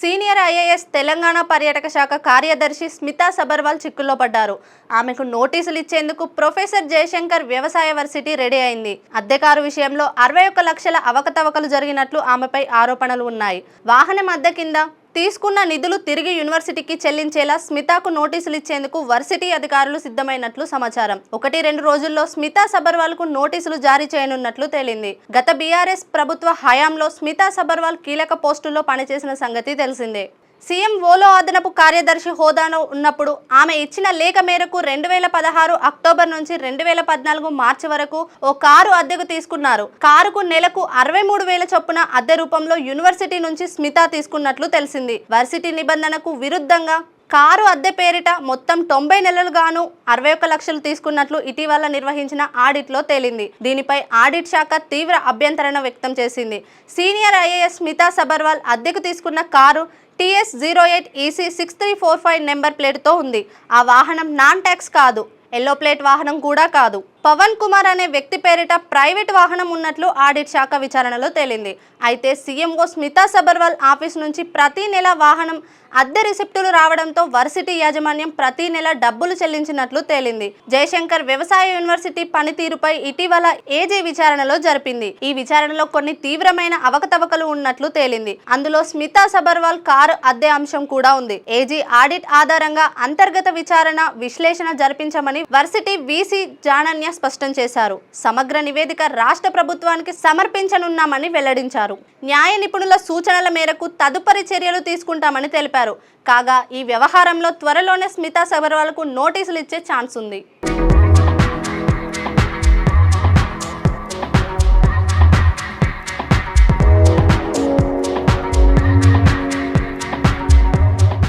Senior IAS Telangana పర్యాటక శాఖ కార్యదర్శి స్మితా సబర్వాల్ చిక్కుల్లో పడ్డారు. ఆమెకు నోటీసులు ఇచ్చేందుకు ప్రొఫెసర్ జయశంకర్ వ్యవసాయ వర్సిటీ రెడీ అయింది. అద్దెకారు విషయంలో అరవై ఒక్క లక్షల అవకతవకలు జరిగినట్లు ఆమెపై ఆరోపణలు ఉన్నాయి. వాహనం అద్దె కింద తీసుకున్న నిధులు తిరిగి యూనివర్సిటీకి చెల్లించేలా స్మితాకు నోటీసులు ఇచ్చేందుకు వర్సిటీ అధికారులు సిద్ధమైనట్లు సమాచారం. ఒకటి రెండు రోజుల్లో స్మితా సబర్వాల్కు నోటీసులు జారీ చేయనున్నట్లు తేలింది. గత బీఆర్ఎస్ ప్రభుత్వ హయాంలో స్మితా సబర్వాల్ కీలక పోస్టుల్లో పనిచేసిన సంగతి తెలిసిందే. సీఎం ఓలో అదనపు కార్యదర్శి హోదాలో ఉన్నప్పుడు ఆమె ఇచ్చిన లేఖ మేరకు రెండు వేల పదహారు అక్టోబర్ నుంచి రెండు వేల పద్నాలుగు మార్చి వరకు ఓ కారు అద్దెకు తీసుకున్నారు. కారుకు నెలకు అరవై మూడు వేల చొప్పున అద్దె రూపంలో యూనివర్సిటీ నుంచి స్మిత తీసుకున్నట్లు తెలిసింది. వర్సిటీ నిబంధనకు విరుద్ధంగా కారు అద్దె పేరిట మొత్తం తొంభై నెలలుగాను అరవై ఒక్క లక్షలు తీసుకున్నట్లు ఇటీవల నిర్వహించిన ఆడిట్లో తేలింది. దీనిపై ఆడిట్ శాఖ తీవ్ర అభ్యంతరణ వ్యక్తం చేసింది. సీనియర్ ఐఏఎస్ స్మితా సబర్వాల్ అద్దెకు తీసుకున్న car TS zero eight EC six three four five number ప్లేట్తో ఉంది. ఆ వాహనం నాన్ ట్యాక్స్ కాదు. ఎల్లో ప్లేట్ వాహనం కూడా కాదు. పవన్ కుమార్ అనే వ్యక్తి పేరిట ప్రైవేట్ వాహనం ఉన్నట్లు ఆడిట్ శాఖ విచారణలో తేలింది. అయితే సీఎంఓ స్మితా సబర్వాల్ ఆఫీస్ నుంచి ప్రతి నెల వాహనం అద్దె రిసిప్టులు రావడంతో వర్సిటీ యాజమాన్యం ప్రతి నెల డబ్బులు చెల్లించినట్లు తేలింది. జయశంకర్ వ్యవసాయ యూనివర్సిటీ పనితీరుపై ఇటీవల ఏజీ విచారణలో జరిపింది. ఈ విచారణలో కొన్ని తీవ్రమైన అవకతవకలు ఉన్నట్లు తేలింది. అందులో స్మితా సబర్వాల్ కారు అద్దె అంశం కూడా ఉంది. ఏజీ ఆడిట్ ఆధారంగా అంతర్గత విచారణ విశ్లేషణ జరిపించమని వర్సిటీ వీసీ జానన్య స్పష్టం చేశారు. సమగ్ర నివేదిక రాష్ట్ర ప్రభుత్వానికి సమర్పించనున్నామని వెల్లడించారు. న్యాయ నిపుణుల సూచనల మేరకు తదుపరి చర్యలు తీసుకుంటామని తెలిపారు. కాగా ఈ వ్యవహారంలో త్వరలోనే స్మితా సబర్వాల్కు నోటీసులు ఇచ్చే ఛాన్స్ ఉంది.